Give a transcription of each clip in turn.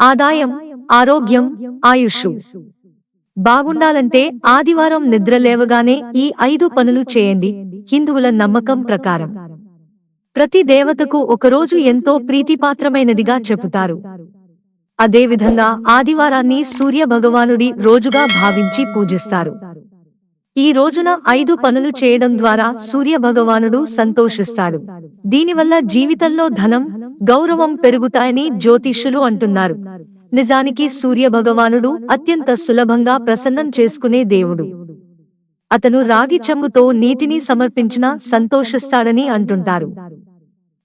ఆదాయం ఆరోగ్యం ఆయుష్. బాగుండాలంటే ఆదివారం నిద్ర లేవగానే ఈ ఐదు పనులు చేయండి హిందువుల నమ్మకం ప్రకారం. ప్రతి దేవతకు ఒకరోజు ఎంతో ప్రీతిపాత్రమైనదిగా చెబుతారు. అదేవిధంగా ఆదివారాన్ని సూర్య భగవానుడి రోజుగా భావించి పూజిస్తారు. ఈ రోజున ఐదు పనులు చేయడం ద్వారా సూర్య భగవానుడు సంతోషిస్తాడు. దీనివల్ల జీవితంలో ధనం గౌరవం పెరుగుతాయని జ్యోతిష్యులు అంటున్నారు. నిజానికి సూర్య భగవానుడు అత్యంత సులభంగా ప్రసన్నం చేసుకునే దేవుడు. అతను రాగి చెంబుతో నీటిని సమర్పించినా సంతోషిస్తాడని అంటుంటారు.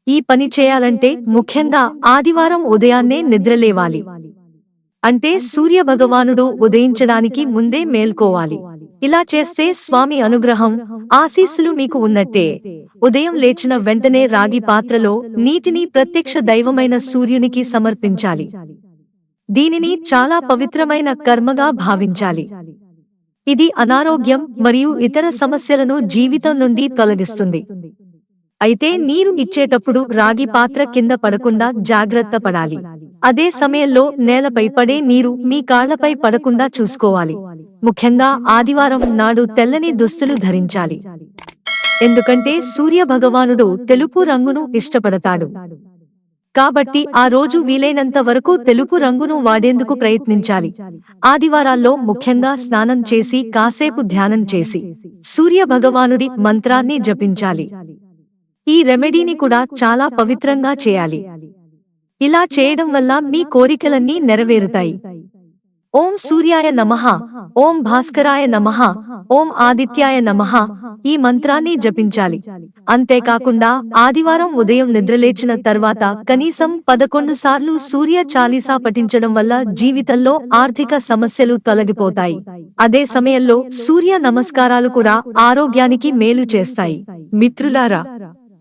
ఈ పని చేయాలంటే ముఖ్యంగా ఆదివారం ఉదయాన్నే నిద్రలేవాలి. అంటే సూర్య భగవానుడు ఉదయించడానికి ముందే మేల్కోవాలి. ఇలా చేస్తే స్వామి అనుగ్రహం ఆశీస్సులు మీకు ఉన్నట్టే. ఉదయం లేచిన వెంటనే రాగి పాత్రలో నీటిని ప్రత్యక్ష దైవమైన సూర్యునికి సమర్పించాలి. దీనిని చాలా పవిత్రమైన కర్మగా భావించాలి. ఇది అనారోగ్యం మరియు ఇతర సమస్యలను జీవితం నుండి తొలగిస్తుంది. అయితే నీరు ఇచ్చేటప్పుడు రాగి పాత్ర కింద పడకుండా జాగ్రత్త పడాలి. అదే సమయంలో నేలపై పడే నీరు మీ కాళ్ళపై పడకుండా చూసుకోవాలి. ముఖ్యంగా ఆదివారం నాడు తెల్లని దుస్తులు ధరించాలి. ఎందుకంటే సూర్య భగవానుడు తెలుపు రంగును ఇష్టపడతాడు. కాబట్టి ఆ రోజు వీలైనంత వరకు తెలుపు రంగును వాడేందుకు ప్రయత్నించాలి. ఆదివారాల్లో ముఖ్యంగా స్నానం చేసి కాసేపు ధ్యానం చేసి సూర్య భగవానుడి మంత్రాన్ని జపించాలి. ఈ రెమెడీని కూడా చాలా పవిత్రంగా చేయాలి. ఇలా చేయడం వల్ల మీ కోరికలన్నీ నెరవేరుతాయి. ఓం సూర్యాయ నమః ఓం భాస్కరాయ నమః ఓం ఆదిత్యాయ నమః ఈ మంత్రాన్ని జపించాలి. అంతేకాకుండా ఆదివారం ఉదయం నిద్రలేచిన తర్వాత కనీసం పదకొండు సార్లు సూర్య చాలీసా పఠించడం వల్ల జీవితంలో ఆర్థిక సమస్యలు తొలగిపోతాయి. అదే సమయంలో సూర్య నమస్కారాలు కూడా ఆరోగ్యానికి మేలు చేస్తాయి. మిత్రులారా